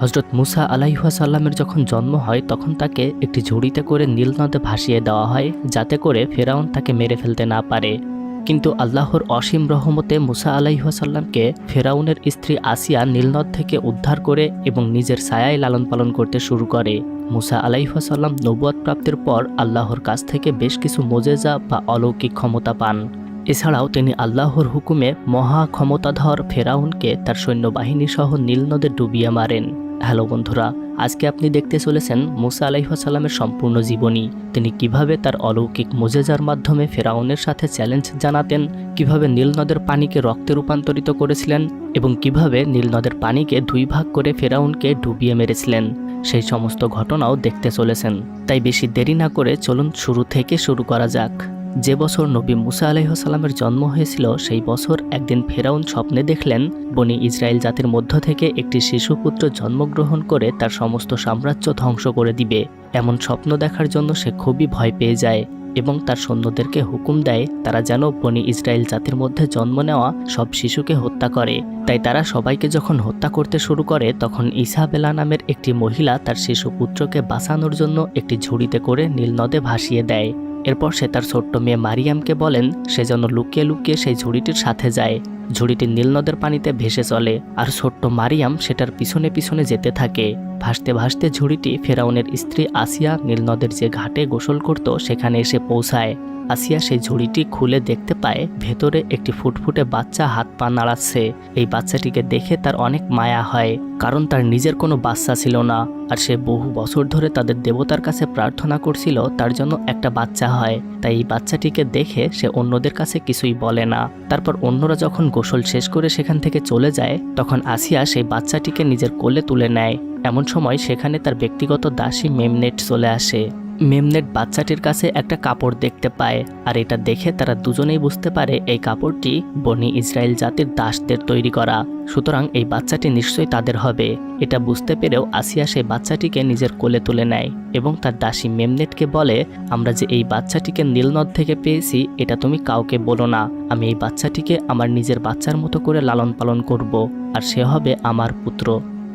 হজরত মুসা আলাইহাসাল্লামের যখন জন্ম হয়, তখন তাকে একটি ঝুড়িতে করে নীল নদে ভাসিয়ে দেওয়া হয়, যাতে করে ফেরাউন তাকে মেরে ফেলতে না পারে। কিন্তু আল্লাহর অসীম রহমতে মুসা আলাইহাসাল্লামকে ফেরাউনের স্ত্রী আসিয়া নীলনদ থেকে উদ্ধার করে এবং নিজের ছায়ায় লালন পালন করতে শুরু করে। মুসা আলাইহাসাল্লাম নবুয়াদ প্রাপ্তির পর আল্লাহর কাছ থেকে বেশ কিছু মোজেজা বা অলৌকিক ক্ষমতা পান। এছাড়াও তিনি আল্লাহর হুকুমে মহা ক্ষমতাধর ফেরাউনকে তার সৈন্যবাহিনী সহ নীল নদে ডুবিয়ে মারেন। হ্যালো বন্ধুরা, আজকে আপনি দেখতে চলেছেন মুসা আলাইহাসাল্লামের সম্পূর্ণ জীবনী। তিনি কীভাবে তার অলৌকিক মোজেজার মাধ্যমে ফেরাউনের সাথে চ্যালেঞ্জ জানাতেন, কীভাবে নীল নদের পানিকে রক্তে রূপান্তরিত করেছিলেন এবং কীভাবে নীল নদের পানিকে দুই ভাগ করে ফেরাউনকে ডুবিয়ে মেরেছিলেন, সেই সমস্ত ঘটনাও দেখতে চলেছেন। তাই বেশি দেরি না করে চলুন শুরু থেকে শুরু করা যাক। যে বছর নবী মুসা আলাইসাল্লামের জন্ম হয়েছিল, সেই বছর একদিন ফেরাউন স্বপ্নে দেখলেন, বনি ইসরায়েল জাতির মধ্য থেকে একটি শিশুপুত্র জন্মগ্রহণ করে তার সমস্ত সাম্রাজ্য ধ্বংস করে দিবে। এমন স্বপ্ন দেখার জন্য সে খুবই ভয় পেয়ে যায় এবং তার সৈন্যদেরকে হুকুম দেয়, তারা যেন বনি ইসরায়েল জাতির মধ্যে জন্ম নেওয়া সব শিশুকে হত্যা করে। তাই তারা সবাইকে যখন হত্যা করতে শুরু করে, তখন ইসাবেলা নামের একটি মহিলা তার শিশু পুত্রকে বাঁচানোর জন্য একটি ঝুড়িতে করে নীলনদে ভাসিয়ে দেয়। এরপর সে তার ছোট্ট মেয়ে মারিয়ামকে বলেন, সে যেন লুকিয়ে লুকিয়ে সেই ঝুড়িটির সাথে যায়। ঝুড়িটি নীলনদের পানিতে ভেসে চলে, আর ছোট্ট মারিয়াম সেটার পিছনে পিছনে যেতে থাকে। ভাসতে ভাসতে ঝুড়িটি ফেরাউনের স্ত্রী আসিয়া নীলনদের যে ঘাটে গোসল করত, সেখানে এসে পৌঁছায়। আসিয়া সেই ঝুড়িটি খুলে দেখতে পায়, ভেতরে একটি ফুটফুটে বাচ্চা হাত পা নাড়াচ্ছে। এই বাচ্চাটিকে দেখে তার অনেক মায়া হয়, কারণ তার নিজের কোনো বাচ্চা ছিল না। আর সে বহু বছর ধরে তাদের দেবতার কাছে প্রার্থনা করছিল, তার জন্য একটা বাচ্চা হয়। তাই এই বাচ্চাটিকে দেখে সে অন্যদের কাছে কিছুই বলে না। তারপর অন্যরা যখন গোসল শেষ করে সেখান থেকে চলে যায়, তখন আসিয়া সেই বাচ্চাটিকে নিজের কোলে তুলে নেয়। এমন সময় সেখানে তার ব্যক্তিগত দাসী মেমনেট চলে আসে। মেমনেট বাচ্চাটির কাছে একটা কাপড় দেখতে পায়, আর এটা দেখে তারা দুজনেই বুঝতে পারে এই কাপড়টি বনি ইসরায়েল জাতির দাসদের তৈরি করা। সুতরাং এই বাচ্চাটি নিশ্চয়ই তাদের হবে। এটা বুঝতে পেরেও আসিয়া সেই বাচ্চাটিকে নিজের কোলে তুলে নেয় এবং তার দাসী মেমনেটকে বলে, আমরা যে এই বাচ্চাটিকে নীলনদ থেকে পেয়েছি, এটা তুমি কাউকে বলো না। আমি এই বাচ্চাটিকে আমার নিজের বাচ্চার মতো করে লালন পালন করব, আর সে হবে আমার পুত্র।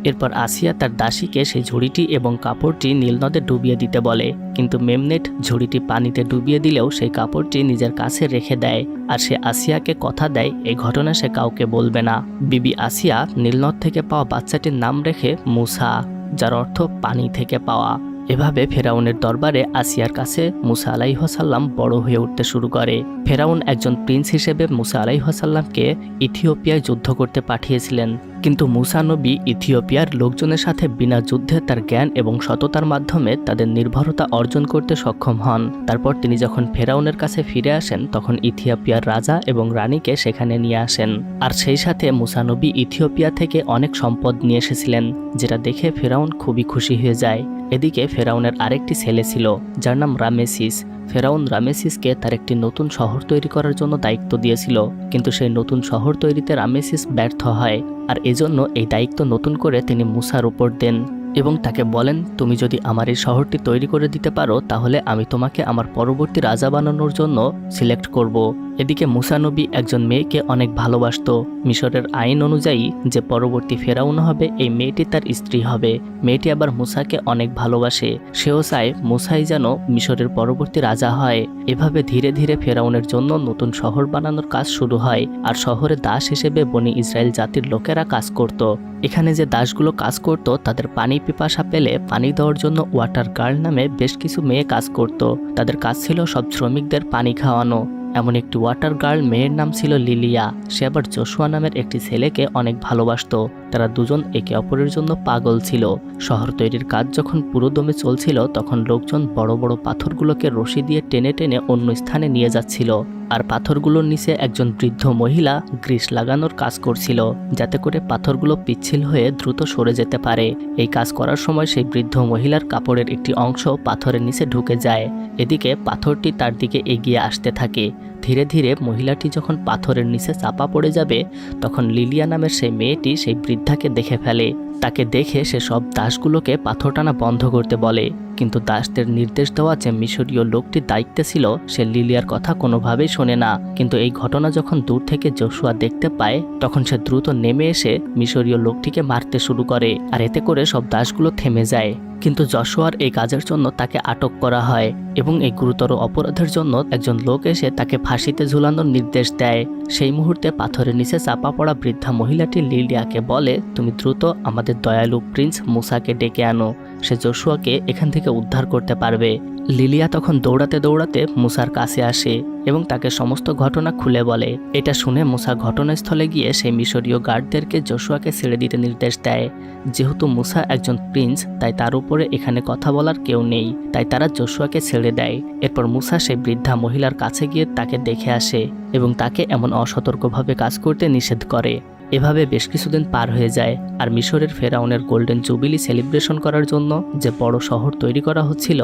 এরপর আসিয়া তার দাসীকে সেই ঝুড়িটি এবং কাপড়টি নীলনদে ডুবিয়ে দিতে বলে। কিন্তু মেমনেট ঝুড়িটি পানিতে ডুবিয়ে দিলেও সেই কাপড়টি নিজের কাছে রেখে দেয় আর সে আসিয়াকে কথা দেয়, এই ঘটনা সে কাউকে বলবে না। বিবি আসিয়া নীলনদ থেকে পাওয়া বাচ্চাটির নাম রেখে মুসা যার অর্থ পানি থেকে পাওয়া। এভাবে ফেরাউনের দরবারে আসিয়ার কাছে মুসা আলাইহসাল্লাম বড় হয়ে উঠতে শুরু করে। ফেরাউন একজন প্রিন্স হিসেবে মুসা আলাইহসাল্লামকে ইথিওপিয়ায় যুদ্ধ করতে পাঠিয়েছিলেন। কিন্তু মুসা নবী ইথিওপিয়ার লোকজনের সাথে বিনা যুদ্ধে তার জ্ঞান এবং সততার মাধ্যমে তাদের নির্ভরতা অর্জন করতে সক্ষম হন। তারপর তিনি যখন ফেরাউনের কাছে ফিরে আসেন, তখন ইথিওপিয়ার রাজা এবং রানীকে সেখানে নিয়ে আসেন। আর সেই সাথে মুসা নবী ইথিওপিয়া থেকে অনেক সম্পদ নিয়ে এসেছিলেন, যেটা দেখে ফেরাউন খুবই খুশি হয়ে যায়। এদিকে ফেরাউনের আরেকটি ছেলে ছিল, যার নাম রামেসিস। ফেরাউন রামেসিসকে তার একটি নতুন শহর তৈরি করার জন্য দায়িত্ব দিয়েছিল, কিন্তু সেই নতুন শহর তৈরিতে রামেসিস ব্যর্থ হয়, আর এজন্য এই দায়িত্ব নতুন করে তিনি মুসার উপর দেন। এবং তাকে বলেন, তুমি যদি আমার এই শহরটি তৈরি করে দিতে পারো, তাহলে আমি তোমাকে আমার পরবর্তী রাজা বানানোর জন্য সিলেক্ট করব। এদিকে মুসানবী একজন মেয়েকে অনেক ভালোবাসত। মিশরের আইন অনুযায়ী যে পরবর্তী ফেরাউন হবে, এই মেয়েটি তার স্ত্রী হবে। মেয়েটি আবার মুসাকে অনেক ভালোবাসে। সেও চায় মুসাই যেন মিশরের পরবর্তী রাজা হয়। এভাবে ধীরে ধীরে ফেরাউনের জন্য নতুন শহর বানানোর কাজ শুরু হয় আর শহরে দাস হিসেবে বনি ইসরায়েল জাতির লোকেরা কাজ করত। এখানে যে দাসগুলো কাজ করত, তাদের পানি পিপাসা পেলে পানি দেওয়ার জন্য ওয়াটার গার্ল নামে বেশ কিছু মেয়ে কাজ করত। তাদের কাজ ছিল সব শ্রমিকদের পানি খাওয়ানো। এমন একটি ওয়াটার গার্ল মেয়ের নাম ছিল লিলিয়া। সে আবার জশুয়া নামের একটি ছেলেকে অনেক ভালোবাসত। তারা দুজন একে অপরের জন্য পাগল ছিল। শহর তৈরির কাজ যখন পুরোদমে চলছিল, তখন লোকজন বড় বড় পাথরগুলোকে রশি দিয়ে টেনে টেনে অন্য স্থানে নিয়ে যাচ্ছিল। আর পাথরগুলোর নিচে একজন বৃদ্ধ মহিলা গ্রিস লাগানোর কাজ করছিল, যাতে করে পাথরগুলো পিচ্ছিল হয়ে দ্রুত সরে যেতে পারে। এই কাজ করার সময় সেই বৃদ্ধ মহিলার কাপড়ের একটি অংশ পাথরের নিচে ঢুকে যায়। এদিকে পাথরটি তার দিকে এগিয়ে আসতে থাকে। ধীরে ধীরে মহিলাটি যখন পাথরের নিচে চাপা পড়ে যাবে, তখন লিলিয়া নামের সেই মেয়েটি সেই বৃদ্ধাকে দেখে ফেলে। তাকে দেখে সে সব দাসগুলোকে পাথর টানা বন্ধ করতে বলে। কিন্তু দাসদের নির্দেশ দেওয়া যে মিশরীয় লোকটির দায়িত্বে ছিল, সে লিলিয়ার কথা কোনোভাবেই শোনে না। কিন্তু এই ঘটনা যখন দূর থেকে জোশুয়া দেখতে পায়, তখন সে দ্রুত নেমে এসে মিশরীয় লোকটিকে মারতে শুরু করে, আর এতে করে সব দাসগুলো থেমে যায়। কিন্তু যশোয়ার এই কাজের জন্য তাকে আটক করা হয় এবং এই গুরুতর অপরাধের জন্য একজন লোক এসে তাকে ফাঁসিতে ঝুলানোর নির্দেশ দেয়। সেই মুহূর্তে পাথরের নিচে চাপা পড়া বৃদ্ধা মহিলাটি লিলিয়াকে বলে, তুমি দ্রুত আমাদের দয়ালু প্রিন্স মুসাকে ডেকে আনো। সে জশুয়াকে এখান থেকে উদ্ধার করতে পারবে। লিলিয়া তখন দৌড়াতে দৌড়াতে মুসার কাছে আসে এবং তাকে সমস্ত ঘটনা খুলে বলে। এটা শুনে মুসা ঘটনাস্থলে গিয়ে সেই মিশরীয় গার্ডদেরকে জশুয়াকে ছেড়ে দিতে নির্দেশ দেয়। যেহেতু মুসা একজন প্রিন্স, তাই তার উপরে এখানে কথা বলার কেউ নেই, তাই তারা জশুয়াকে ছেড়ে দেয়। এরপর মুসা সেই বৃদ্ধা মহিলার কাছে গিয়ে তাকে দেখে আসে এবং তাকে এমন অসতর্কভাবে কাজ করতে নিষেধ করে। এভাবে বেশ কিছুদিন পার হয়ে যায় আর মিশরের ফেরাউনের গোল্ডেন জুবিলি সেলিব্রেশন করার জন্য যে বড় শহর তৈরি করা হচ্ছিল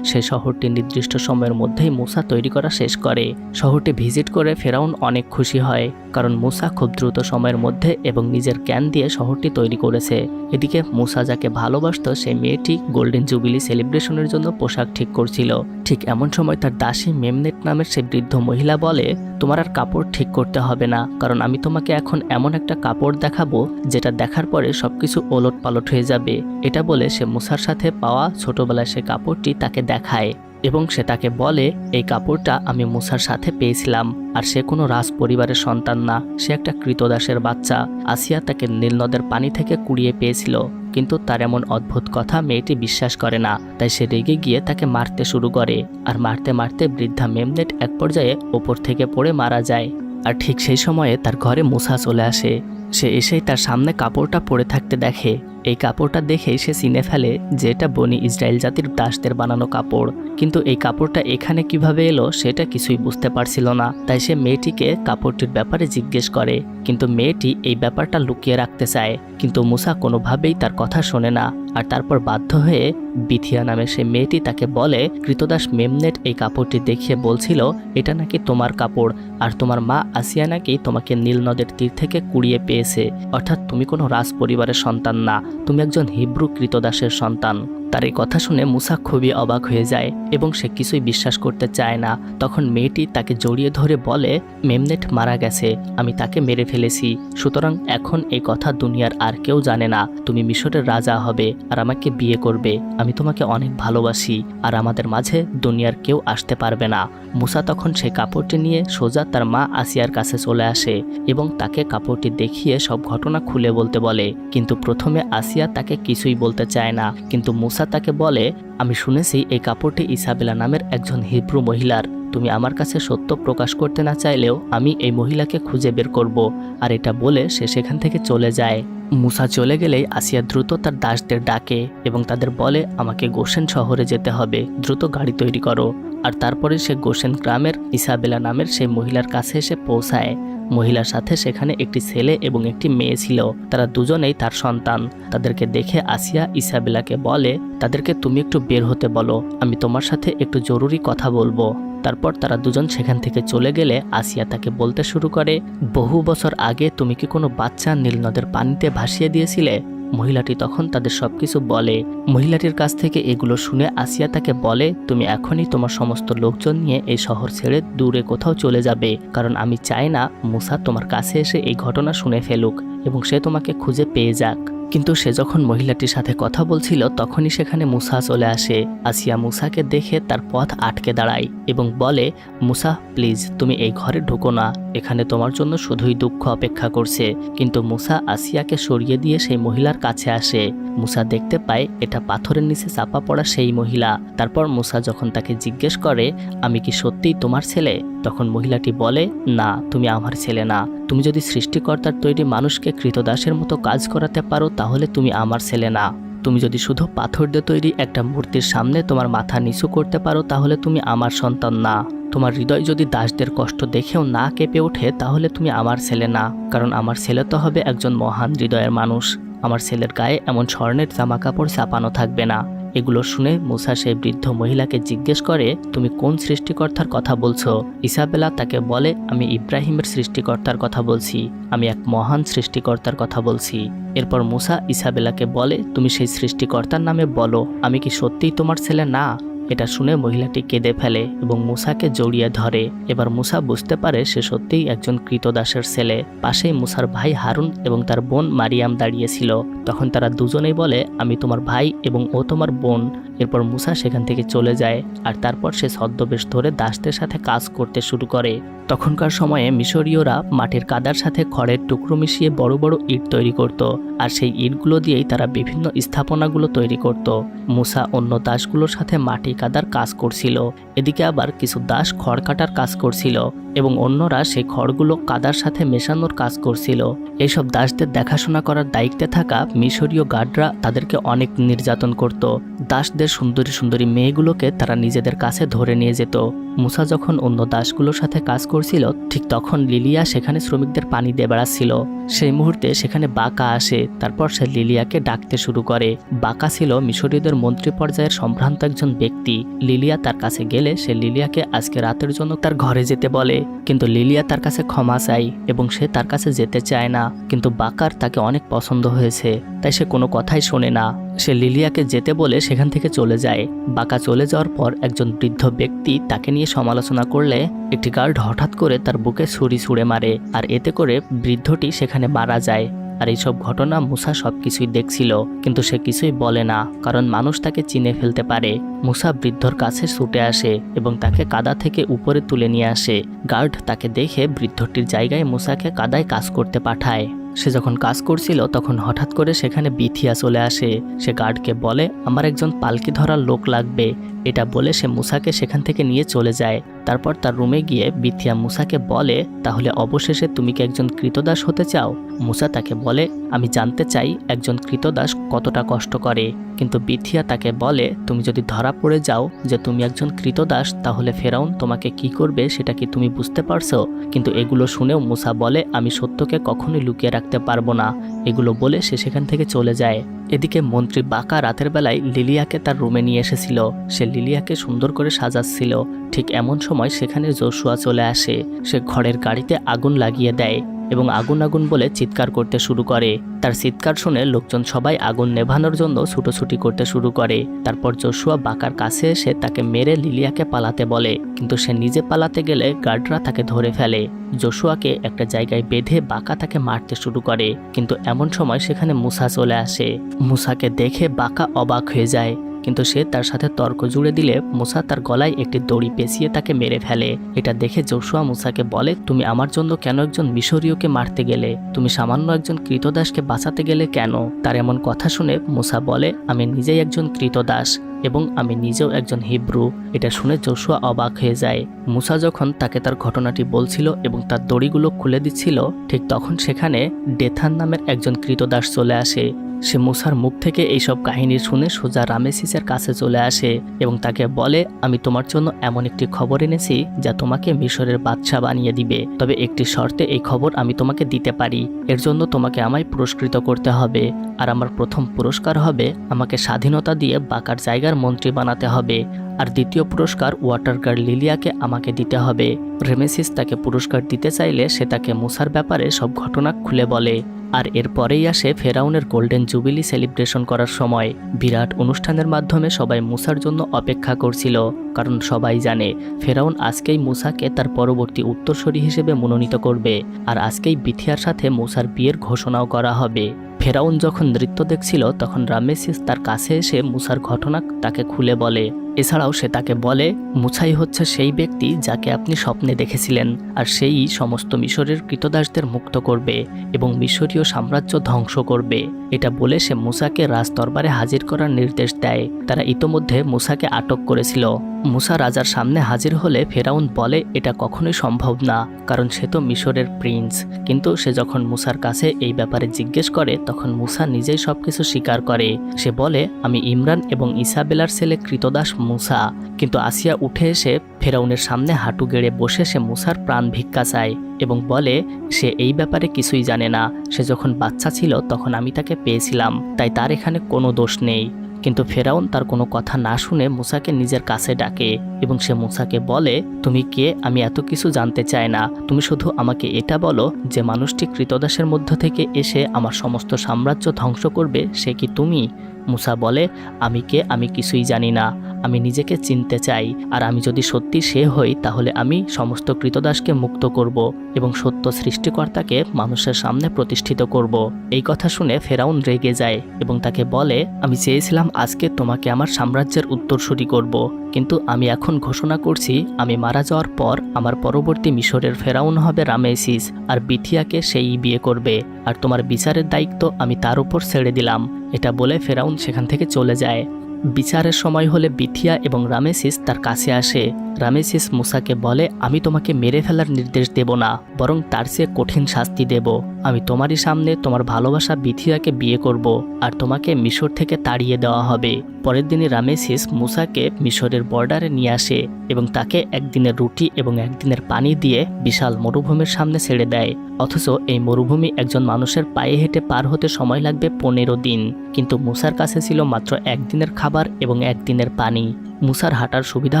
সেই শহরটি নির্দিষ্ট সময়ের মধ্যেই মুসা তৈরি করা শেষ করে। শহরটি ভিজিট করে ফেরাউন অনেক খুশি হয়, কারণ মুসা খুব দ্রুত সময়ের মধ্যে এবং নিজের জ্ঞান দিয়ে শহরটি তৈরি করেছে। এদিকে মুসা যাকে ভালোবাসত সেই মেয়েটি গোল্ডেন জুবিলি সেলিব্রেশনের জন্য পোশাক ঠিক করছিল। ঠিক এমন সময় তার দাসী মেমনেট নামের সেই বৃদ্ধ মহিলা বলে, তোমার আর কাপড় ঠিক করতে হবে না, কারণ আমি তোমাকে এখন এমন একটা কাপড় দেখাবো, যেটা দেখার পরে সবকিছু ওলট পালট হয়ে যাবে। এটা বলে সে মুসার সাথে পাওয়া ছোটবেলায় সে কাপড়টি তাকে দেখায় এবং সে তাকে বলে, এই কাপড়টা আমি মুসার সাথে পেয়েছিলাম, আর সে কোনো রাজ পরিবারের সন্তান না। সে একটা কৃতদাসের বাচ্চা। আসিয়া তাকে নীলনদের পানি থেকে কুড়িয়ে পেয়েছিল। কিন্তু তার এমন অদ্ভুত কথা মেয়েটি বিশ্বাস করে না। তাই সে রেগে গিয়ে তাকে মারতে শুরু করে। আর মারতে মারতে বৃদ্ধা মেমনেট এক পর্যায়ে ওপর থেকে পড়ে মারা যায়। আর ঠিক সেই সময়ে তার ঘরে মুসা চলে আসে। সে এসেই তার সামনে কাপড়টা পরে থাকতে দেখে। এই কাপড়টা দেখেই সে চিনে ফেলে যে এটা বনি ইসরায়েল জাতির দাসদের বানানো কাপড়। কিন্তু এই কাপড়টা এখানে কীভাবে এলো সেটা কিছুই বুঝতে পারছিল না। তাই সে মেয়েটিকে কাপড়টির ব্যাপারে জিজ্ঞেস করে। কিন্তু মেয়েটি এই ব্যাপারটা লুকিয়ে রাখতে চায়। কিন্তু মুসা কোনোভাবেই তার কথা শোনে না। আর তারপর বাধ্য হয়ে বিথিয়া নামে সে মেয়েটি তাকে বলে, কৃতদাস মেমনেট এই কাপড়টি দেখিয়ে বলছিল, এটা নাকি তোমার কাপড়। আর তোমার মা আসিয়া নাকি তোমাকে নীল নদের তীর থেকে কুড়িয়ে পেয়েছে। অর্থাৎ তুমি কোনো রাজ পরিবারের সন্তান না। তুমি একজন হিব্রু কৃতদাসের সন্তান। তার এই কথা শুনে মুসা খুবই অবাক হয়ে যায় এবং সে কিছুই বিশ্বাস করতে চায় না। তখন মেয়েটি তাকে জড়িয়ে ধরে বলে, মেমনেট মারা গেছে, আমি তাকে মেরে ফেলেছি। সুতরাং এখন এই কথা দুনিয়ার আর কেউ জানে না। তুমি মিশরের রাজা হবে আর আমাকে বিয়ে করবে। আমি তোমাকে অনেক ভালোবাসি আর আমাদের মাঝে দুনিয়ার কেউ আসতে পারবে না। মুসা তখন সেই কাপড়টি নিয়ে সোজা তার মা আসিয়ার কাছে চলে আসে এবং তাকে কাপড়টি দেখিয়ে সব ঘটনা খুলে বলতে বলে। কিন্তু প্রথমে আসিয়া তাকে কিছুই বলতে চায় না। কিন্তু মুসা তাকে বলে, আমি শুনেছি এই কাপড়টি ইসাবেলা নামের একজন হিব্রু মহিলার। তুমি আমার কাছে সত্য প্রকাশ করতে না চাইলেও আমি এই মহিলাকে খুঁজে বের করব। আর এটা বলে সে সেখান থেকে চলে যায়। মুসা চলে গেলেই আসিয়া দ্রুত তার দাসদের ডাকে এবং তাদের বলে, আমাকে গোসেন শহরে যেতে হবে। দ্রুত গাড়ি তৈরি করো। আর তারপরে সে গোসেন গ্রামের ইসাবেলা নামের সেই মহিলার কাছে এসে পৌঁছায়। মহিলার সাথে সেখানে একটি ছেলে এবং একটি মেয়ে ছিল। তারা দুজনেই তার সন্তান। তাদেরকে দেখে আসিয়া ইসাবেলাকে বলে, তাদেরকে তুমি একটু বের হতে বলো। আমি তোমার সাথে একটু জরুরি কথা বলব। তারপর তারা দুজন সেখান থেকে চলে গেলে আসিয়া তাকে বলতে শুরু করে, বহু বছর আগে তুমি কি কোনো বাচ্চা নীলনদের পানিতে ভাসিয়ে দিয়েছিলে? মহিলাটি তখন তাদের সব কিছু বলে। মহিলাটির কাছ থেকে এগুলো শুনে আসিয়া তাকে বলে, তুমি এখনই তোমার সমস্ত লোকজন নিয়ে এই শহর ছেড়ে দূরে কোথাও চলে যাবে। কারণ আমি চাই না মুসা তোমার কাছে এসে এই ঘটনা শুনে ফেলুক এবং সে তোমাকে খুঁজে পেয়ে যাক। কিন্তু সে যখন মহিলাটির সাথে কথা বলছিল, তখনই সেখানে মুসা চলে আসে। আসিয়া মুসাকে দেখে তার পথ আটকে দাঁড়ায় এবং বলে, মুসা, প্লিজ, তুমি এই ঘরে ঢুকো না। এখানে তোমার জন্য শুধুই দুঃখ অপেক্ষা করছে। কিন্তু মুসা আসিয়াকে সরিয়ে দিয়ে সেই মহিলার কাছে আসে। মুসা দেখতে পায়, এটা পাথরের নিচে চাপা পড়া সেই মহিলা। তারপর মুসা যখন তাকে জিজ্ঞেস করে, আমি কি সত্যিই তোমার ছেলে? তখন মহিলাটি বলে, না, তুমি আমার ছেলে না। তুমি যদি সৃষ্টিকর্তার তৈরি মানুষকে কৃতদাসের মতো কাজ করাতে পারো তাহলে তুমি আমার ছেলে না। তুমি যদি শুধু পাথর দিয়ে তৈরি একটা মূর্তির সামনে তোমার মাথা নিচু করতে পারো, তাহলে তুমি আমার সন্তান না। তোমার হৃদয় যদি দাসদের কষ্ট দেখেও না কেঁপে ওঠে, তাহলে তুমি আমার ছেলে না। কারণ আমার ছেলে তো হবে একজন মহান হৃদয়ের মানুষ। আমার ছেলের গায়ে এমন স্বর্ণের জামা কাপড় চাপানো থাকবে না। এগুলো শুনে মুসা সেই বৃদ্ধ মহিলাকে জিজ্ঞেস করে, তুমি কোন সৃষ্টিকর্তার কথা বলছো? ইসাবেলা তাকে বলে, আমি ইব্রাহিমের সৃষ্টিকর্তার কথা বলছি, আমি এক মহান সৃষ্টিকর্তার কথা বলছি। এরপর মুসা ইসাবেলাকে বলে, তুমি সেই সৃষ্টিকর্তার নামে বলো, আমি কি সত্যিই তোমার ছেলে না? এটা শুনে মহিলাটি কেঁদে ফেলে এবং মুসাকে জড়িয়ে ধরে। এবার মুসা বুঝতে পারে সে সত্যিই একজন কৃতদাসের ছেলে। পাশেই মুসার ভাই হারুন এবং তার বোন মারিয়াম দাঁড়িয়েছিল। তখন তারা দুজনেই বলে, আমি তোমার ভাই এবং ও তোমার বোন। এরপর মুসা সেখান থেকে চলে যায় আর তারপর সে ছদ্মবেশ ধরে দাসদের সাথে কাজ করতে শুরু করে। তখনকার সময়ে মিশরীয়রা মাটির কাদার সাথে খড়ের টুকরো মিশিয়ে বড় বড় ইট তৈরি করত আর সেই ইটগুলো দিয়েই তারা বিভিন্ন স্থাপনাগুলো তৈরি করত। মুসা অন্য দাসগুলোর সাথে মাটি কাদার কাজ করছিল। এদিকে আবার কিছু দাস খড় কাটার কাজ করছিল। এবং অন্যরা সেই খড়গুলো কাদার সাথে মেশানোর কাজ করছিল। এইসব দাসদের দেখাশোনা করার দায়িত্বে থাকা মিশরীয় গার্ডরা তাদেরকে অনেক নির্যাতন করত। দাসদের সুন্দরী সুন্দরী মেয়েগুলোকে তারা নিজেদের কাছে ধরে নিয়ে যেত। মুসা যখন অন্য দাসগুলোর সাথে কাজ করছিল, ঠিক তখন লিলিয়া সেখানে শ্রমিকদের পানি দিয়ে বেড়াচ্ছিল। সেই মুহূর্তে সেখানে বাঁকা আসে, তারপর সে লিলিয়াকে ডাকতে শুরু করে। বাঁকা ছিল মিশরীয়দের মন্ত্রী পর্যায়ের সম্ভ্রান্ত একজন ব্যক্তি। লিলিয়া তার কাছে গেলে সে লিলিয়াকে আজকে রাতের জন্য তার ঘরে যেতে বলে। কিন্তু লিলিয়া তার কাছে ক্ষমা চায় এবং সে তার কাছে যেতে চায় না। কিন্তু বাকার তাকে অনেক পছন্দ হয়েছে, তাই সে কোনো কথাই শোনে না। সে লিলিয়াকে যেতে বলে সেখান থেকে চলে যায়। বাঁকা চলে যাওয়ার পর একজন বৃদ্ধ ব্যক্তি তাকে নিয়ে সমালোচনা করলে একটি গার্ড হঠাৎ করে তার বুকে ছুরি ছুঁড়ে মারে, আর এতে করে বৃদ্ধটি সেখানে মারা যায়। আর এইসব ঘটনা মুসা সব কিছুই দেখছিল, কিন্তু সে কিছুই বলে না, কারণ মানুষ তাকে চিনে ফেলতে পারে। মুসা বৃদ্ধর কাছে ছুটে আসে এবং তাকে কাদা থেকে উপরে তুলে নিয়ে আসে। গার্ড তাকে দেখে বৃদ্ধটির জায়গায় মুসাকে কাদায় কাজ করতে পাঠায়। সে যখন কাজ করছিল, তখন হঠাৎ করে সেখানে বিথিয়া চলে আসে। সে গার্ডকে বলে, আমার একজন পালকি ধরার লোক লাগবে। এটা বলে সে মুসাকে সেখান থেকে নিয়ে চলে যায়। তারপর তার রুমে গিয়ে বিথিয়া মুসাকে বলে, তাহলে অবশেষে তুমি কি একজন কৃতদাস হতে চাও? মুসা তাকে বলে, আমি জানতে চাই একজন কৃতদাস কতটা কষ্ট করে। কিন্তু বিথিয়া তাকে বলে, তুমি যদি ধরা পড়ে যাও যে তুমি একজন কৃতদাস, তাহলে ফেরাউন তোমাকে কি করবে সেটা কি তুমি বুঝতে পারছ? কিন্তু এগুলো শুনেও মুসা বলে, আমি সত্যকে কখনোই লুকিয়ে রাখতে পারব না। এগুলো বলে সে সেখান থেকে চলে যায়। এদিকে মন্ত্রী বাঁকা রাতের বেলায় লিলিয়াকে তার রুমে নিয়ে এসেছিল। সে লিলিয়াকে সুন্দর করে সাজাচ্ছিল। ঠিক এমন সময় সেখানে জোশুয়া চলে আসে। সে ঘরের গাড়িতে আগুন লাগিয়ে দেয়। এবং আগুন আগুন বলে চিৎকার করতে শুরু করে। তার চিৎকার শুনে লোকজন সবাই আগুন নেভানোর জন্য ছুটোছুটি করতে শুরু করে। তারপর জোশুয়া বাঁকার কাছে এসে তাকে মেরে লিলিয়াকে পালাতে বলে। কিন্তু সে নিজে পালাতে গেলে গার্ডরা তাকে ধরে ফেলে। জোশুয়াকে একটা জায়গায় বেঁধে বাঁকা তাকে মারতে শুরু করে। কিন্তু এমন সময় সেখানে মুসা চলে আসে। মুসাকে দেখে বাঁকা অবাক হয়ে যায়। কিন্তু সে তার সাথে তর্ক জুড়ে দিলে মুসা তার গলায় একটি দড়ি পেঁচিয়ে তাকে মেরে ফেলে। এটা দেখে জোশুয়া মুসাকে বলে, তুমি আমার জন্য কেন একজন মিশরীয়কে মারতে গেলে? তুমি সামান্য একজন কৃতদাসকে বাঁচাতে গেলে কেন? তার এমন কথা শুনে মুসা বলে, আমি নিজেই একজন কৃতদাস এবং আমি নিজেও একজন হিব্রু। এটা শুনে জোশুয়া অবাক হয়ে যায়। মুসা যখন তাকে তার ঘটনাটি বলছিল এবং তার দড়িগুলো খুলে দিচ্ছিল, ঠিক তখন সেখানে ডেথান নামের একজন কৃতদাস চলে আসে। সে মুসার মুখ থেকে এইসব কাহিনী শুনে সোজা রামেসিসের কাছে চলে আসে এবং তাকে বলে, আমি তোমার জন্য এমন একটি খবর এনেছি যা তোমাকে মিশরের বাদশাহ বানিয়ে দিবে। তবে একটি শর্তে এই খবর আমি তোমাকে দিতে পারি। এর জন্য তোমাকে আমায় পুরস্কৃত করতে হবে। আর আমার প্রথম পুরস্কার হবে আমাকে স্বাধীনতা দিয়ে বাকার জায়গার মন্ত্রী বানাতে হবে। আর দ্বিতীয় পুরস্কার ওয়াটার গার্ড লিলিয়াকে আমাকে দিতে হবে। রেমেসিস তাকে পুরস্কার দিতে চাইলে সে তাকে মুসার ব্যাপারে সব ঘটনা খুলে বলে। আর এরপরেই আসে ফেরাউনের গোল্ডেন জুবিলি সেলিব্রেশন করার সময়। বিরাট অনুষ্ঠানের মাধ্যমে সবাই মুসার জন্য অপেক্ষা করছিল, কারণ সবাই জানে ফেরাউন আজকেই মুসাকে তার পরবর্তী উত্তরসূরি হিসেবে মনোনীত করবে, আর আজকেই বিথিয়ার সাথে মুসার বিয়ের ঘোষণাও করা হবে। ফেরাউন যখন নৃত্য দেখছিল, তখন রামেসিস তার কাছে এসে মুসার ঘটনা তাকে খুলে বলে। এছাড়াও সে তাকে বলে, মুছাই হচ্ছে সেই ব্যক্তি যাকে আপনি স্বপ্নে দেখেছিলেন, আর সেই সমস্ত মিশরের কৃতদাসদের মুক্ত করবে এবং মিশরীয় সাম্রাজ্য ধ্বংস করবে। এটা বলে সে মুসাকে রাজ দরবারে হাজির করার নির্দেশ দেয়। তারা ইতোমধ্যে মুসাকে আটক করেছিল। মুসা রাজার সামনে হাজির হলে ফেরাউন বলে, এটা কখনোই সম্ভব না, কারণ সে তো মিশরের প্রিন্স। কিন্তু সে যখন মুসার কাছে এই ব্যাপারে জিজ্ঞেস করে, তখন মুসা নিজেই সবকিছু স্বীকার করে। সে বলে, আমি ইমরান এবং ইসাবেলার ছেলে কৃতদাস মুসা। কিন্তু আসিয়া উঠে এসে ফেরাউনের সামনে হাঁটু গেড়ে বসে সে মুসার প্রাণ ভিক্ষা চায় এবং বলে, সে এই ব্যাপারে কিছুই জানে না। সে যখন বাচ্চা ছিল, তখন আমি তাকে পেয়েছিলাম। তাই তার এখানে কোনো দোষ নেই। কিন্তু ফেরাউন তার কোনো কথা না শুনে মুসাকে নিজের কাছে ডাকে এবং সে মুসাকে বলে, তুমি কে? আমি এত কিছু জানতে চাই না। তুমি শুধু আমাকে এটা বলো যে মানুষটি কৃতদাসের মধ্য থেকে এসে আমার সমস্ত সাম্রাজ্য ধ্বংস করবে, সে কি তুমি? মুসা বলে, আমি কে? আমি কিছুই জানি না। আমি নিজেকে চিনতে চাই। আর আমি যদি সত্যি সে হই, তাহলে আমি সমস্ত কৃতদাসকে মুক্ত করব এবং সত্য সৃষ্টিকর্তাকে মানুষের সামনে প্রতিষ্ঠিত করব। এই কথা শুনে ফেরাউন রেগে যায় এবং তাকে বলে, আমি চেয়েছিলাম আজকে তোমাকে আমার সাম্রাজ্যের উত্তরসূরি করব। কিন্তু আমি এখন ঘোষণা করছি, আমি মারা যাওয়ার পর আমার পরবর্তী মিশরের ফেরাউন হবে রামেসিস আর বিথিয়াকে সেই বিয়ে করবে। আর তোমার বিচারের দায়িত্ব আমি তার উপর ছেড়ে দিলাম। এটা বলে ফেরাউন সেখান থেকে চলে যায়। বিচারের সময় হলে বিথিয়া এবং রামেসিস তার কাছে আসে। রামেসিস মুসাকে বলে, আমি তোমাকে মেরে ফেলার নির্দেশ দেব না, বরং তার চেয়ে কঠিন শাস্তি দেব। আমি তোমারই সামনে তোমার ভালোবাসা বিথিয়াকে বিয়ে করব, আর তোমাকে মিশর থেকে তাড়িয়ে দেওয়া হবে। পরের দিনে রামেসিস মুসাকে মিশরের বর্ডারে নিয়ে আসে এবং তাকে একদিনের রুটি এবং একদিনের পানি দিয়ে বিশাল মরুভূমির সামনে ছেড়ে দেয়। অথচ এই মরুভূমি একজন মানুষের পায়ে হেঁটে পার হতে সময় লাগবে পনেরো দিন। কিন্তু মুসার কাছে ছিল মাত্র একদিনের খাবার। এবং একদিনের পানি। মুসার হাঁটার সুবিধা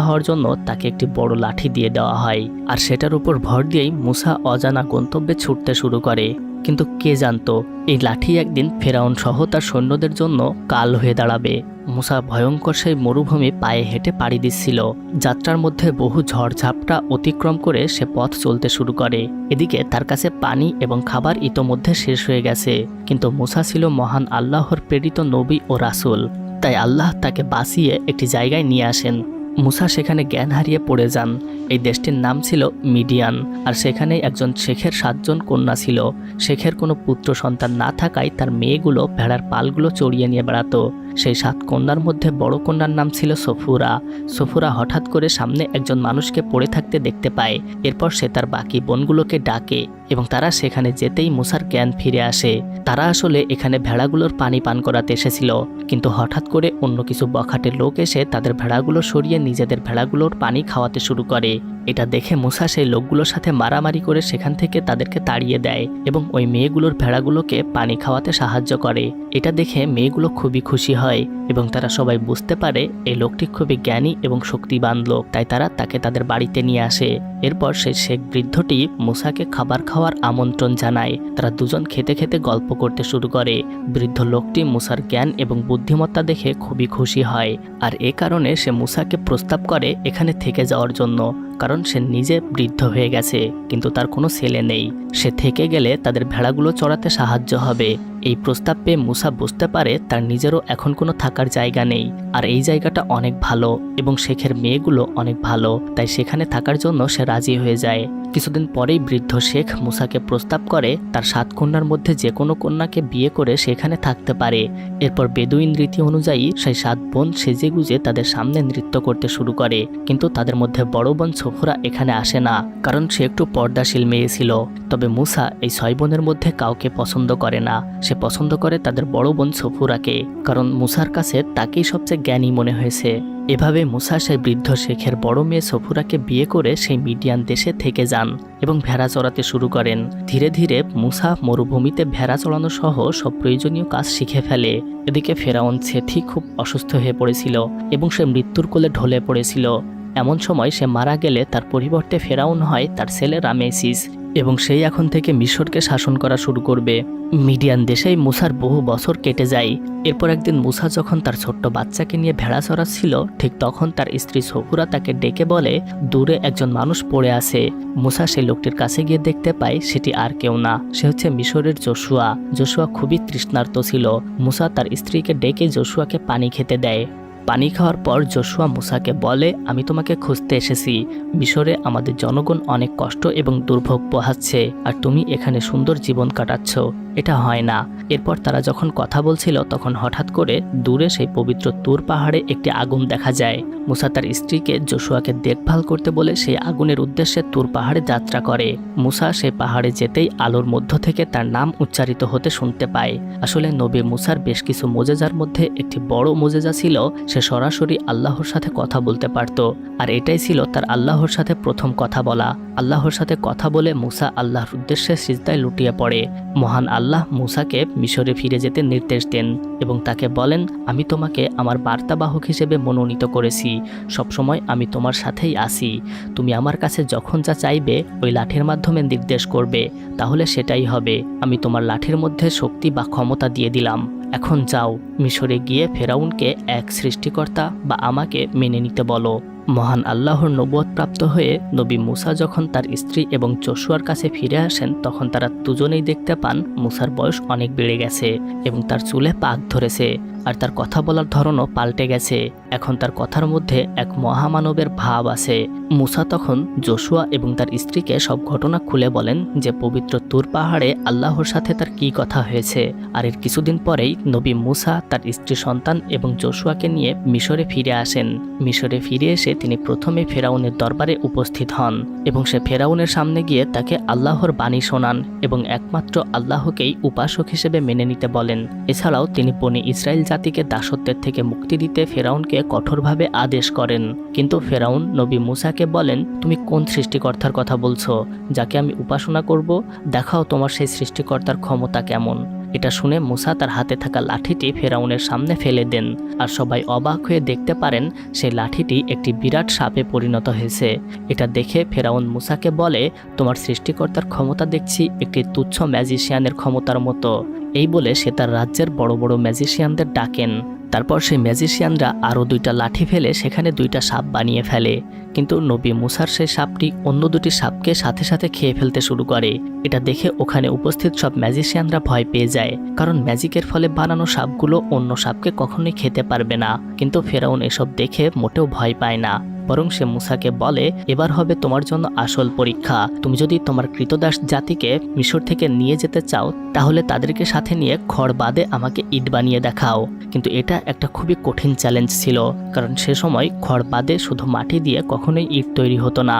হওয়ার জন্য তাকে একটি বড় লাঠি দিয়ে দেওয়া হয়। আর সেটার উপর ভর দিয়েই মুসা অজানা গন্তব্যে ছুটতে শুরু করে। কিন্তু কে জানতো, এই লাঠি একদিন ফেরাউন সহ তার সৈন্যদের জন্য কাল হয়ে দাঁড়াবে। মুসা ভয়ঙ্কর সেই মরুভূমি পায়ে হেঁটে পাড়ি দিচ্ছিল। যাত্রার মধ্যে বহু ঝড়ঝাপটা অতিক্রম করে সে পথ চলতে শুরু করে। এদিকে তার কাছে পানি এবং খাবার ইতোমধ্যে শেষ হয়ে গেছে। কিন্তু মুসা ছিল মহান আল্লাহর প্রেরিত নবী ও রাসূল। তাই আল্লাহ তাকে বাঁচিয়ে একটি জায়গায় নিয়ে আসেন। মুসা সেখানে জ্ঞান হারিয়ে পড়ে যান। এই দেশটির নাম ছিল মিডিয়ান, আর সেখানে একজন শেখের সাতজন কন্যা ছিল। শেখের কোনো পুত্র সন্তান না থাকায় তার মেয়েগুলো ভেড়ার পালগুলো চড়িয়ে নিয়ে বেড়াতো। সেই সাত কন্যার মধ্যে বড় কন্যার নাম ছিল সফুরা। সফুরা হঠাৎ করে সামনে একজন মানুষকে পড়ে থাকতে দেখতে পায়। এরপর সে তার বাকি বোনগুলোকে ডাকে। এবং তারা সেখানে যেতেই মুসার জ্ঞান ফিরে আসে। তারা আসলে এখানে ভেড়াগুলোর পানি পান করাতে এসেছিল। কিন্তু হঠাৎ করে অন্য কিছু বখাটের লোক এসে তাদের ভেড়াগুলো সরিয়ে নিজেদের ভেড়াগুলোর পানি খাওয়াতে শুরু করে। এটা দেখে মুসা সেই লোকগুলোর সাথে মারামারি করে সেখান থেকে তাদেরকে তাড়িয়ে দেয় এবং ওই মেয়েগুলোর ভেড়াগুলোকে পানি খাওয়াতে সাহায্য করে। এটা দেখে মেয়েগুলো খুবই খুশি হয় এবং তারা সবাই বুঝতে পারে এই লোকটি খুবই জ্ঞানী এবং শক্তিবান লোক। তাই তারা তাকে তাদের বাড়িতে নিয়ে আসে। এরপর সেই শেখ বৃদ্ধটি মুসাকে খাবার খাওয়ার আমন্ত্রণ জানায়। তারা দুজন খেতে খেতে গল্প করতে শুরু করে। বৃদ্ধ লোকটি মুসার জ্ঞান এবং বুদ্ধিমত্তা দেখে খুবই খুশি হয়। আর এ কারণে সে মুসাকে প্রস্তাব করে এখানে থেকে যাওয়ার জন্য, কারণ সে নিজে বৃদ্ধ হয়ে গেছে, কিন্তু তার কোনো ছেলে নেই। সে থেকে গেলে তাদের ভেড়াগুলো চড়াতে সাহায্য হবে। এই প্রস্তাব পেয়ে মুসা বুঝতে পারে তার নিজেরও এখন কোনো থাকার জায়গা নেই। আর এই জায়গাটা অনেক ভালো এবং শেখের মেয়েগুলো অনেক ভালো, তাই সেখানে থাকার জন্য সে রাজি হয়ে যায়। কিছুদিন পরেই বৃদ্ধ শেখ মুসাকে প্রস্তাব করে তার সাত কন্যার মধ্যে যে কোনো কন্যাকে বিয়ে করে সেখানে থাকতে পারে। এরপর বেদুইন রীতি অনুযায়ী সেই সাত বোন সেজে গুজে তাদের সামনে নৃত্য করতে শুরু করে। কিন্তু তাদের মধ্যে বড় বোন সফুরা এখানে আসে না, কারণ সে একটু পর্দাশীল মেয়ে ছিল। তবে মুসা এই ছয় বোনের মধ্যে কাউকে পছন্দ করে না। সে পছন্দ করে তাদের বড় বোন সফুরাকে, কারণ মুসার কাছে তাকেই সবচেয়ে জ্ঞানী মনে হয়েছে। এভাবে মুসা সেই বৃদ্ধ শেখের বড় মেয়ে সফুরাকে বিয়ে করে সেই মিডিয়ান দেশে থেকে যান এবং ভেড়া চড়াতে শুরু করেন। ধীরে ধীরে মুসা মরুভূমিতে ভেড়া চড়ানো সহ সব প্রয়োজনীয় কাজ শিখে ফেলে। এদিকে ফেরাউন সেথি খুব অসুস্থ হয়ে পড়েছিল এবং সে মৃত্যুর কোলে ঢলে পড়েছিল। এমন সময় সে মারা গেলে তার পরিবর্তে ফেরাউন হয় তার ছেলে রামেসিস এবং সেই এখন থেকে মিশরকে শাসন করা শুরু করবে। মিডিয়ান দেশেই মুসার বহু বছর কেটে যায়। এরপর একদিন মুসা যখন তার ছোট্ট বাচ্চাকে নিয়ে ভেড়া চড়াচ্ছিল, ঠিক তখন তার স্ত্রী সফুরা তাকে ডেকে বলে, দূরে একজন মানুষ পড়ে আছে মুসা সেই লোকটির কাছে গিয়ে দেখতে পায়, সেটি আর কেউ না। সে হচ্ছে মিশরের জোশুয়া। জোশুয়া খুবই তৃষ্ণার্ত ছিল। মুসা তার স্ত্রীকে ডেকে জোশুয়াকে পানি খেতে দেয়। পানি খাওয়ার পর জোশুয়া মুসাকে বলে, আমি তোমাকে খুঁজতে এসেছি। মিশরে আমাদের জনগণ অনেক কষ্ট এবং দুর্ভোগ পোহাচ্ছে, আর তুমি এখানে সুন্দর জীবন কাটাচ্ছ। এটা হয় না। এরপর তারা যখন কথা বলছিল, তখন হঠাৎ করে দূরে সেই পবিত্র তুর পাহাড়ে একটি আগুন দেখা যায়। মুসা তার স্ত্রীকে জোশুয়াকে দেখভাল করতে বলে সেই আগুনের উদ্দেশ্যে তুর পাহাড়ে যাত্রা করে। মুসা সেই পাহাড়ে যেতেই আলোর মধ্য থেকে তার নাম উচ্চারিত হতে শুনতে পায়। আসলে নবী মুসার বেশ কিছু মোজেজার মধ্যে একটি বড় মোজেজা ছিল, সে সরাসরি আল্লাহর সাথে কথা বলতে পারত। আর এটাই ছিল তার আল্লাহর সাথে প্রথম কথা বলা। আল্লাহর সাথে কথা বলে মুসা আল্লাহর উদ্দেশ্যে সিজদায় লুটিয়ে পড়ে। মহান আল্লাহ মুসাকে মিশরে ফিরে যেতে নির্দেশ দেন এবং তাকে বলেন, আমি তোমাকে আমার বার্তাবাহক হিসেবে মনোনীত করেছি। সবসময় আমি তোমার সাথেই আসি তুমি আমার কাছে যখন যা চাইবে, ওই লাঠির মাধ্যমে নির্দেশ করবে। তাহলে সেটাই হবে। আমি তোমার লাঠির মধ্যে শক্তি বা ক্ষমতা দিয়ে দিলাম। এখন যাও, মিশরে গিয়ে ফেরাউনকে এক সৃষ্টিকর্তা বা আমাকে মেনে নিতে বলো। মহান আল্লাহর নবুয়ত প্রাপ্ত হয়ে নবী মুসা যখন তার স্ত্রী এবং চশুয়ার কাছে ফিরে আসেন, তখন তারা দুজনেই দেখতে পান মুসার বয়স অনেক বেড়ে গেছে এবং তার চুলে পাক ধরেছে। আর তার কথা বলার ধরনও পাল্টে গেছে। এখন তার কথার মধ্যে এক মহামানবের ভাব আছে। মুসা তখন জশুয়া এবং তার স্ত্রীকে সব ঘটনা খুলে বলেন যে পবিত্র তুর পাহাড়ে আল্লাহর সাথে তার কী কথা হয়েছে। আর এর কিছুদিন পরেই নবী মুসা তার স্ত্রী সন্তান এবং জশুয়াকে নিয়ে মিশরে ফিরে আসেন। মিশরে ফিরে এসে তিনি প্রথমে ফেরাউনের দরবারে উপস্থিত হন এবং সে ফেরাউনের সামনে গিয়ে তাকে আল্লাহর বাণী শোনান এবং একমাত্র আল্লাহকেই উপাসক হিসেবে মেনে নিতে বলেন। এছাড়াও তিনি বনি ইসরায়েল জাতিকে দাসত্বের থেকে মুক্তি দিতে ফেরাউনকে কঠোরভাবে আদেশ করেন। কিন্তু ফেরাউন নবী মুসাকে বলেন, তুমি কোন সৃষ্টিকর্তার কথা বলছো? যাকে আমি উপাসনা করব? দেখাও তোমার সেই সৃষ্টিকর্তার ক্ষমতা কেমন। এটা শুনে মুসা তার হাতে থাকা লাঠিটি ফেরাউনের সামনে ফেলে দেন। আর সবাই অবাক হয়ে দেখতে পারেন, সেই লাঠিটি একটি বিরাট সাপে পরিণত হয়েছে। এটা দেখে ফেরাউন মুসাকে বলে, তোমার সৃষ্টিকর্তার ক্ষমতা দেখছি, একটি তুচ্ছ ম্যাজিশিয়ানের ক্ষমতার মতো। এই বলে সে তার রাজ্যের বড় বড় ম্যাজিশিয়ানদের ডাকেন। তারপর সেই ম্যাজিশিয়ানরা আরও দুইটা লাঠি ফেলে সেখানে দুইটা সাপ বানিয়ে ফেলে। কিন্তু নবী মুসার সেই সাপটি অন্য দুটি সাপকে সাথে সাথে খেয়ে ফেলতে শুরু করে। এটা দেখে ওখানে উপস্থিত সব ম্যাজিশিয়ানরা ভয় পেয়ে যায়। কারণ ম্যাজিকের ফলে বানানো সাপগুলো অন্য সাপকে কখনোই খেতে পারবে না। কিন্তু ফেরাউন এসব দেখে মোটেও ভয় পায় না। বরং সে মুসাকে বলে, এবার হবে তোমার জন্য আসল পরীক্ষা। তুমি যদি তোমার কৃতদাস জাতিকে মিশর থেকে নিয়ে যেতে চাও, তাহলে তাদেরকে সাথে নিয়ে খড় বাদে আমাকে ইট বানিয়ে দেখাও। কিন্তু এটা একটা খুবই কঠিন চ্যালেঞ্জ ছিল, কারণ সে সময় খড় বাদে শুধু মাটি দিয়ে কখনোই ইট তৈরি হতো না।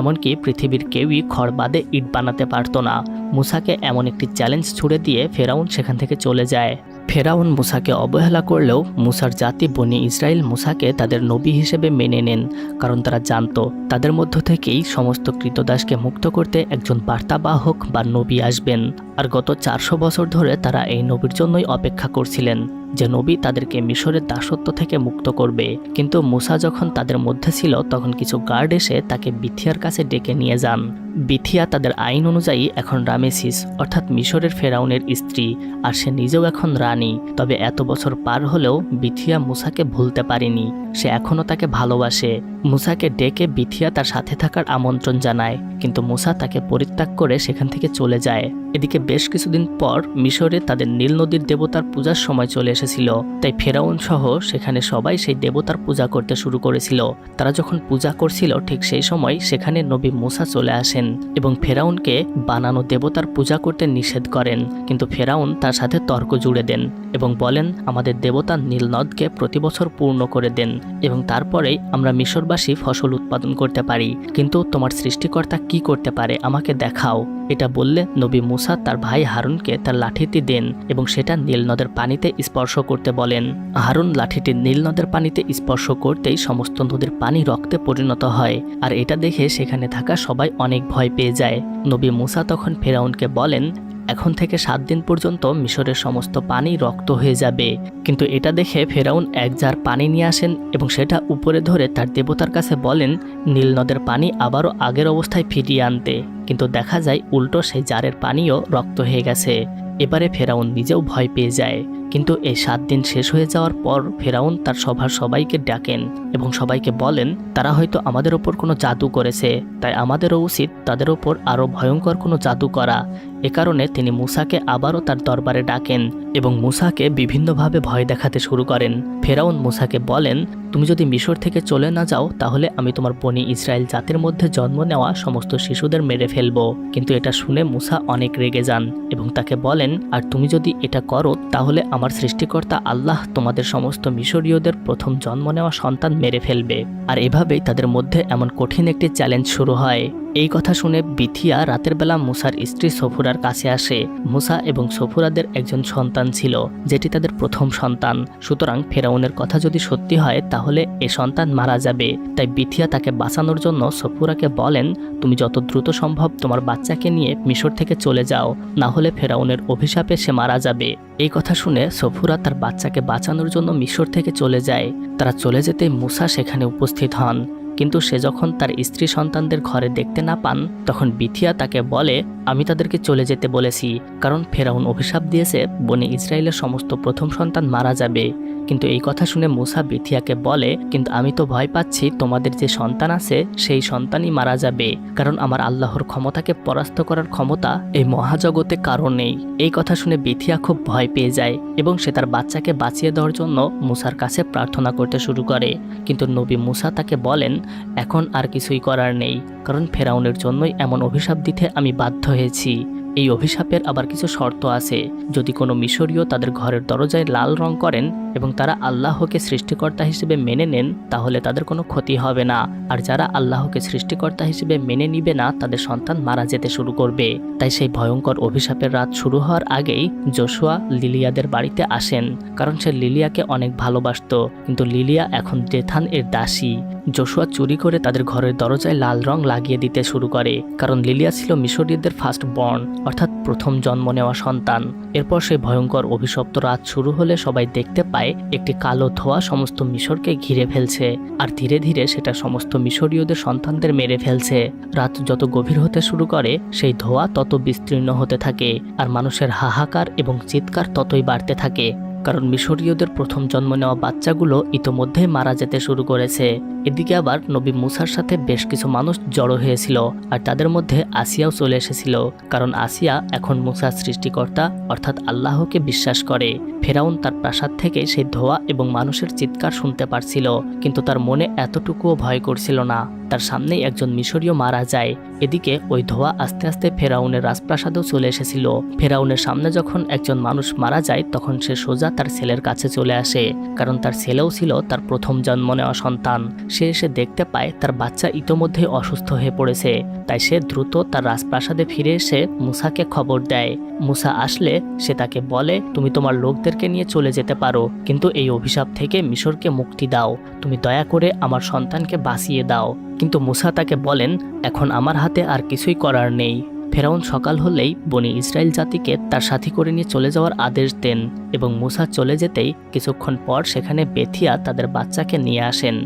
এমনকি পৃথিবীর কেউই খড় বাদে ইট বানাতে পারতো না। মুসাকে এমন একটি চ্যালেঞ্জ ছুড়ে দিয়ে ফেরাউন সেখান থেকে চলে যায়। ফেরাউন মুসাকে অবহেলা করলেও মুসার জাতি বনি ইসরায়েল মুসাকে তাদের নবী হিসেবে মেনে নেন, কারণ তারা জানত তাদের মধ্য থেকেই সমস্ত কৃতদাসকে মুক্ত করতে একজন বার্তাবাহক বা নবী আসবেন। আর গত চারশো বছর ধরে তারা এই নবীর জন্যই অপেক্ষা করছিলেন। যে নবী তাদেরকে মিশরের দাসত্ব থেকে মুক্ত করবে। কিন্তু মুসা যখন তাদের মধ্যে ছিল, তখন কিছু গার্ড এসে তাকে বিথিয়ার কাছে ডেকে নিয়ে যান। বিথিয়া তাদের আইন অনুযায়ী এখন রামেসিস, অর্থাৎ মিশরের ফেরাউনের স্ত্রী, আর সে নিজেও এখন রানী। তবে এত বছর পার হলেও বিথিয়া মুসাকে ভুলতে পারেনি। সে এখনও তাকে ভালোবাসে। মুসাকে ডেকে বিথিয়া তার সাথে থাকার আমন্ত্রণ জানায়, কিন্তু মুসা তাকে পরিত্যাগ করে সেখান থেকে চলে যায়। এদিকে বেশ কিছুদিন পর মিশরে তাদের নীল নদীর দেবতার পূজার সময় চলে এসেছিল। তাই ফেরাউন সহ সেখানে সবাই সেই দেবতার পূজা করতে শুরু করেছিল। তারা যখন পূজা করছিল, ঠিক সেই সময় সেখানে নবী মুসা চলে আসেন এবং ফেরাউনকে বানানো দেবতার পূজা করতে নিষেধ করেন। কিন্তু ফেরাউন তার সাথে তর্ক জুড়ে দেন এবং বলেন, আমাদের দেবতা নীলনদকে প্রতি বছর পূর্ণ করে দেন এবং তারপরেই আমরা মিশরবাসী ফসল উৎপাদন করতে পারি। কিন্তু তোমার সৃষ্টিকর্তা কি করতে পারে, আমাকে দেখাও। এটা বললে নবী মুসা তার ভাই হারুনকে তার লাঠিটি দেন এবং সেটা নীলনদের পানিতে স্পর্শ করতে বলেন। হারুন লাঠিটি নীল নদের পানিতে স্পর্শ করতেই সমস্ত নদীর পানি রক্তে পরিণত হয়, আর এটা দেখে সেখানে থাকা সবাই অনেক ভয় পেয়ে যায়। নবী মুসা তখন ফেরাউনকে বলেন, এখন থেকে সাত দিন পর্যন্ত মিশরের সমস্ত পানি রক্ত হয়ে যাবে। কিন্তু এটা দেখে ফেরাউন এক জার পানি নিয়ে আসেন এবং সেটা উপরে ধরে তার দেবতার কাছে বলেন, নীল নদের পানি আবারও আগের অবস্থায় ফিরিয়ে আনতে। কিন্তু দেখা যায় উল্টো সেই জারের পানিও রক্ত হয়ে গেছে। এবারে ফেরাউন নিজেও ভয় পেয়ে যায়। কিন্তু এই সাত দিন শেষ হয়ে যাওয়ার পর ফেরাউন তার সভার সবাইকে ডাকেন এবং সবাইকে বলেন, তারা হয়তো আমাদের ওপর কোনো জাদু করেছে। তাই আমাদেরও উচিত তাদের ওপর আরও ভয়ঙ্কর কোনো জাদু করা। এ কারণে তিনি মুসাকে আবারও তার দরবারে ডাকেন এবং মুসাকে বিভিন্নভাবে ভয় দেখাতে শুরু করেন। ফেরাউন মুসাকে বলেন, তুমি যদি মিশর থেকে চলে না যাও, তাহলে আমি তোমার বনি ইসরায়েল জাতির মধ্যে জন্ম নেওয়া সমস্ত শিশুদের মেরে ফেলব। কিন্তু এটা শুনে মুসা অনেক রেগে যান এবং তাকে বলেন, আর তুমি যদি এটা করো, তাহলে আমার সৃষ্টিকর্তা আল্লাহ তোমাদের সমস্ত মিশরীয়দের প্রথম জন্ম নেওয়া সন্তান মেরে ফেলবে। আর এভাবেই তাদের মধ্যে এমন কঠিন একটি চ্যালেঞ্জ শুরু হয়। এই কথা শুনে বিথিয়া রাতের বেলা মুসার স্ত্রী সফুরার কাছে আসে। মুসা এবং সফুরাদের একজন সন্তান ছিল, যেটি তাদের প্রথম সন্তান। সুতরাং ফেরাউনের কথা যদি সত্যি হয়, তাহলে এ সন্তান মারা যাবে। তাই বিথিয়া তাকে বাঁচানোর জন্য সফুরাকে বলেন, তুমি যত দ্রুত সম্ভব তোমার বাচ্চাকে নিয়ে মিশর থেকে চলে যাও। না হলে ফেরাউনের অভিশাপে সে মারা যাবে। এই কথা শুনে সফুরা তার বাচ্চাকে বাঁচানোর জন্য মিশর থেকে চলে যায়। তারা চলে যেতে মুসা সেখানে উপস্থিত হন। কিন্তু সে যখন তার স্ত্রী সন্তানদের ঘরে দেখতে না পান, তখন বিথিয়া তাকে বলে, আমি তাদেরকে চলে যেতে বলেছি, কারণ ফেরাউন অভিশাপ দিয়েছে, বনে ইসরায়েলের সমস্ত প্রথম সন্তান মারা যাবে। কিন্তু এই কথা শুনে মুসা বিথিয়াকে বলে, কিন্তু আমি তো ভয় পাচ্ছি, তোমাদের যে সন্তান আছে, সেই সন্তানই মারা যাবে, কারণ আমার আল্লাহর ক্ষমতাকে পরাস্ত করার ক্ষমতা এই মহাজগতে কারও নেই। এই কথা শুনে বিথিয়া খুব ভয় পেয়ে যায় এবং সে তার বাচ্চাকে বাঁচিয়ে দেওয়ার জন্য মুসার কাছে প্রার্থনা করতে শুরু করে। কিন্তু নবী মুসা তাকে বলেন এখন আর কিছুই করার নেই, কারণ ফেরাউনের জন্যই এমন অভিশাপ দিতে আমি বাধ্য হয়েছি। এই অভিশাপের আবার কিছু শর্ত আছে। যদি কোনো মিশরীয় তাদের ঘরের দরজায় লাল রং করেন এবং তারা আল্লাহকে সৃষ্টিকর্তা হিসেবে মেনে নেন, তাহলে তাদের কোনো ক্ষতি হবে না। আর যারা আল্লাহকে সৃষ্টিকর্তা হিসেবে মেনে নিবে না, তাদের সন্তান মারা যেতে শুরু করবে। তাই সেই ভয়ঙ্কর অভিশাপের রাত শুরু হওয়ার আগেই জোশুয়া লিলিয়াদের বাড়িতে আসেন, কারণ সে লিলিয়াকে অনেক ভালোবাসত। কিন্তু লিলিয়া এখন জেথান এর দাসী। জোশুয়া চুরি করে তাদের ঘরের দরজায় লাল রং লাগিয়ে দিতে শুরু করে, কারণ লিলিয়া ছিল মিশরীয়দের ফার্স্ট বর্ন অর্থাৎ প্রথম জন্ম নেওয়া সন্তান। এরপর সেই ভয়ঙ্কর অভিশপ্ত রাত শুরু হলে সবাই দেখতে পায় একটি কালো ধোয়া সমস্ত মিশরকে ঘিরে ফেলছে, আর ধীরে ধীরে সেটা সমস্ত মিশরীয়দের সন্তানদের মেরে ফেলছে। রাত যত গভীর হতে শুরু করে, সেই ধোয়া তত বিস্তীর্ণ হতে থাকে, আর মানুষের হাহাকার এবং চিৎকার ততই বাড়তে থাকে। কারণ মিশরীয়দের প্রথম জন্ম নেওয়া বাচ্চাগুলো ইতোমধ্যে মারা যেতে শুরু করেছে। এদিকে আবার নবী মুসার সাথে বেশ কিছু মানুষ জড়ো হয়েছিল আর তাদের মধ্যে আসিয়াও চলে এসেছিল, কারণ আসিয়া এখন মুসার সৃষ্টিকর্তা অর্থাৎ আল্লাহকে বিশ্বাস করে। ফেরাউন তার প্রাসাদ থেকে সেই ধোয়া এবং মানুষের চিৎকার শুনতে পারছিল, কিন্তু তার মনে এতটুকুও ভয় করছিল না। তার সামনেই একজন মিশরীয় মারা যায়। এদিকে ওই ধোয়া আস্তে আস্তে ফেরাউনের রাজপ্রাসাদেও চলে এসেছিল। ফেরাউনের সামনে যখন একজন মানুষ মারা যায়, তখন সে সোজা তার ছেলের কাছে চলে আসে, কারণ তার ছেলেও ছিল তার প্রথম জন্ম নেওয়া সন্তান। সে এসে দেখতে পায় তার বাচ্চা ইতোমধ্যে অসুস্থ হয়ে পড়েছে। তাই সে দ্রুত তার রাজপ্রাসাদে ফিরে এসে মুসাকে খবর দেয়। মুসা আসলে সে তাকে বলে, তুমি তোমার লোকদেরকে নিয়ে চলে যেতে পারো, কিন্তু এই অভিশাপ থেকে মিশরকে মুক্তি দাও। তুমি দয়া করে আমার সন্তানকে বাঁচিয়ে দাও। কিন্তু মুসা তাকে বলেন, এখন আমার হাতে আর কিছুই করার নেই। ফেরাউন সকাল হলেই বনি ইসরায়েল জাতিকে তার সাথী করে নিয়ে চলে যাওয়ার আদেশ দেন এবং মুসা চলে যেতেই কিছুক্ষণ পর সেখানে বেথিয়া তাদের বাচ্চাকে নিয়ে আসেন।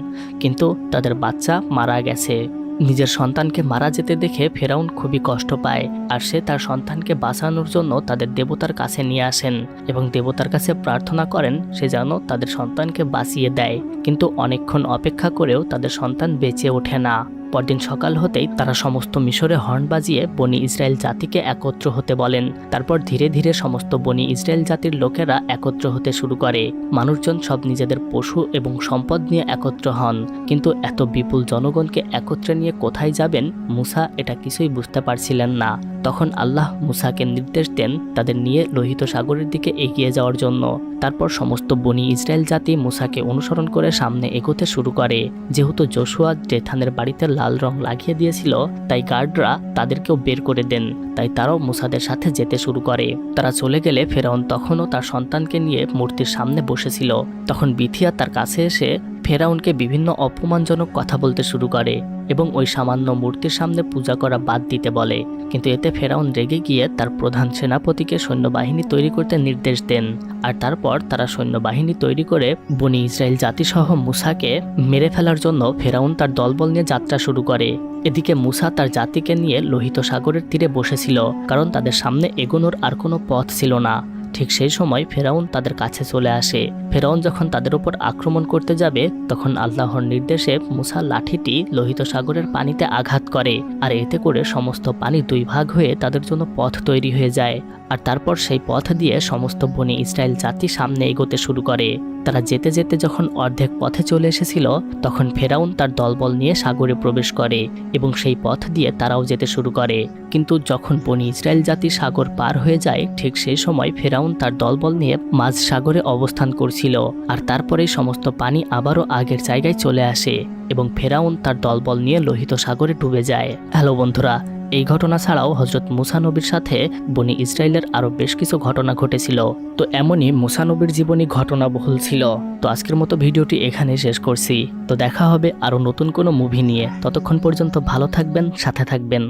কিন্তু তাদের বাচ্চা মারা গেছে। নিজের সন্তানকে মারা যেতে দেখে ফেরাউন খুবই কষ্ট পায় আর সে তার সন্তানকে বাঁচানোর জন্য তাদের দেবতার কাছে নিয়ে আসেন এবং দেবতার কাছে প্রার্থনা করেন সে যেন তাদের সন্তানকে বাঁচিয়ে দেয়। কিন্তু অনেকক্ষণ অপেক্ষা করেও তাদের সন্তান বেঁচে ওঠে না। পরদিন সকাল হতেই তারা সমস্ত মিশরে হর্ন বাজিয়ে বনি ইসরায়েল জাতিকে একত্র হতে বলেন। তারপর ধীরে ধীরে সমস্ত বনি ইসরায়েল জাতির লোকেরা একত্র হতে শুরু করে। মানুষজন সব নিজেদের পশু এবং সম্পদ নিয়ে একত্র হন। কিন্তু এত বিপুল জনগণকে একত্রে নিয়ে কোথায় যাবেন, মুসা এটা কিছুই বুঝতে পারছিলেন না। তখন আল্লাহ মুসাকে নির্দেশ দেন তাদের নিয়ে লোহিত সাগরের দিকে এগিয়ে যাওয়ার জন্য। তারপর সমস্ত বনি ইসরায়েল জাতি মুসাকে অনুসরণ করে সামনে এগোতে শুরু করে। যেহেতু জোশুয়া জেথানের বাড়িতে লাল রং লাগিয়ে দিয়েছিল, তাই গার্ডরা তাদেরকেও বের করে দেন। তাই তারাও মুসাদের সাথে যেতে শুরু করে। তারা চলে গেলে ফেরাউন তখনও তার সন্তানকে নিয়ে মূর্তির সামনে বসেছিল। তখন বিথিয়া তার কাছে এসে ফেরাউনকে বিভিন্ন অপমানজনক কথা বলতে শুরু করে। এবং ওই সামান্য মূর্তির সামনে পূজা করা বাদ দিতে বলে। কিন্তু এতে ফেরাউন রেগে গিয়ে তার প্রধান সেনাপতিকে সৈন্যবাহিনী তৈরি করতে নির্দেশ দেন। আর তারপর তারা সৈন্যবাহিনী তৈরি করে বনি ইসরায়েল জাতিসহ মুসাকে মেরে ফেলার জন্য ফেরাউন তার দলবল নিয়ে যাত্রা শুরু করে। এদিকে মুসা তার জাতিকে নিয়ে লোহিত সাগরের তীরে বসেছিল, কারণ তাদের সামনে এগোনোর আর কোনো পথ ছিল না। ঠিক সেই সময় ফেরাউন তাদের কাছে চলে আসে। ফেরাউন যখন তাদের উপর আক্রমণ করতে যাবে, তখন আল্লাহর নির্দেশে মুসা লাঠিটি লোহিত সাগরের পানিতে আঘাত করে, আর এতে করে সমস্ত পানি দুই ভাগ হয়ে তাদের জন্য পথ তৈরি হয়ে যায়। আর তারপর সেই পথ দিয়ে সমস্ত বনি ইসরায়েল জাতি সামনে এগোতে শুরু করে। তারা যেতে যেতে যখন অর্ধেক পথে চলে এসেছিল, তখন ফেরাউন তার দলবল নিয়ে সাগরে প্রবেশ করে, এবং সেই পথ দিয়ে তারাও যেতে শুরু করে। কিন্তু যখন বনি ইসরায়েল জাতি সাগর পার হয়ে যায়, ঠিক সেই সময় ফেরাউন তার দলবল নিয়ে মাঝ সাগরে অবস্থান করছিল, আর তারপরেই সমস্ত পানি আবারও আগের জায়গায় চলে আসে এবং ফেরাউন তার দলবল নিয়ে লোহিত সাগরে ডুবে যায়। হ্যালো বন্ধুরা, এই ঘটনা ছাড়াও হজরত মুসানবীর সাথে বনি ইসরায়েলের আরও বেশ কিছু ঘটনা ঘটেছিল। তো এমনই মুসানবীর জীবনী ঘটনাবহুল ছিল। তো আজকের মতো ভিডিওটি এখানে শেষ করছি। তো দেখা হবে আরও নতুন কোনো মুভি নিয়ে। ততক্ষণ পর্যন্ত ভালো থাকবেন, সাথে থাকবেন।